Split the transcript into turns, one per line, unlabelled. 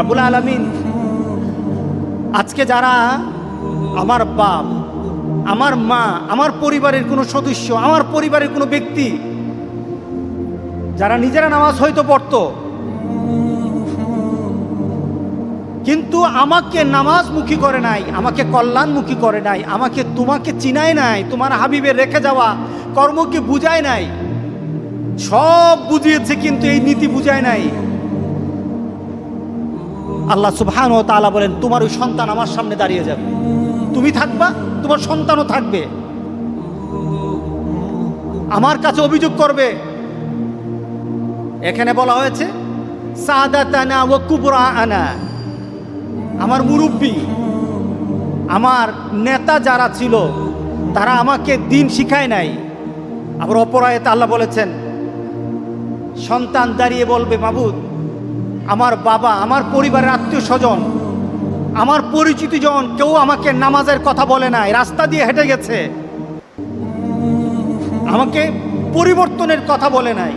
রবুল আলমিন, আজকে যারা আমার বাপ, আমার মা, আমার পরিবারের কোনো সদস্য, আমার পরিবারের কোনো ব্যক্তি, যারা নিজেরা নামাজ হয়তো পড়ত, কিন্তু আমাকে নামাজমুখী করে নাই, আমাকে কল্যাণমুখী করে নাই, আমাকে তোমাকে চিনায় নাই, তোমার হাবিবের রেখে যাওয়া কর্মকে বুঝায় নাই, সব বুঝিয়েছে কিন্তু এই নীতি বুঝায় নাই। আল্লাহ সুবহান ও তাআলা বলেন, তোমার ওই সন্তান আমার সামনে দাঁড়িয়ে যাবে। তুমি থাকবা, তোমার সন্তানও থাকবে। আমার কাছে অভিযোগ করবে। এখানে বলা হয়েছে, সাদাতানা ও কুবরা আনা আমার মুরব্বী, আমার নেতা যারা ছিল, তারা আমাকে দিন শিখায় নাই। আবার অপরায়তে আল্লাহ বলেছেন, সন্তান দাঁড়িয়ে বলবে, মাবুদ আমার বাবা, আমার পরিবারের আত্মীয় স্বজন, আমার পরিচিত জন কেউ আমাকে নামাজের কথা বলে নাই, রাস্তা দিয়ে হেঁটে গেছে। আমাকে পরিবর্তনের কথা বলে নাই।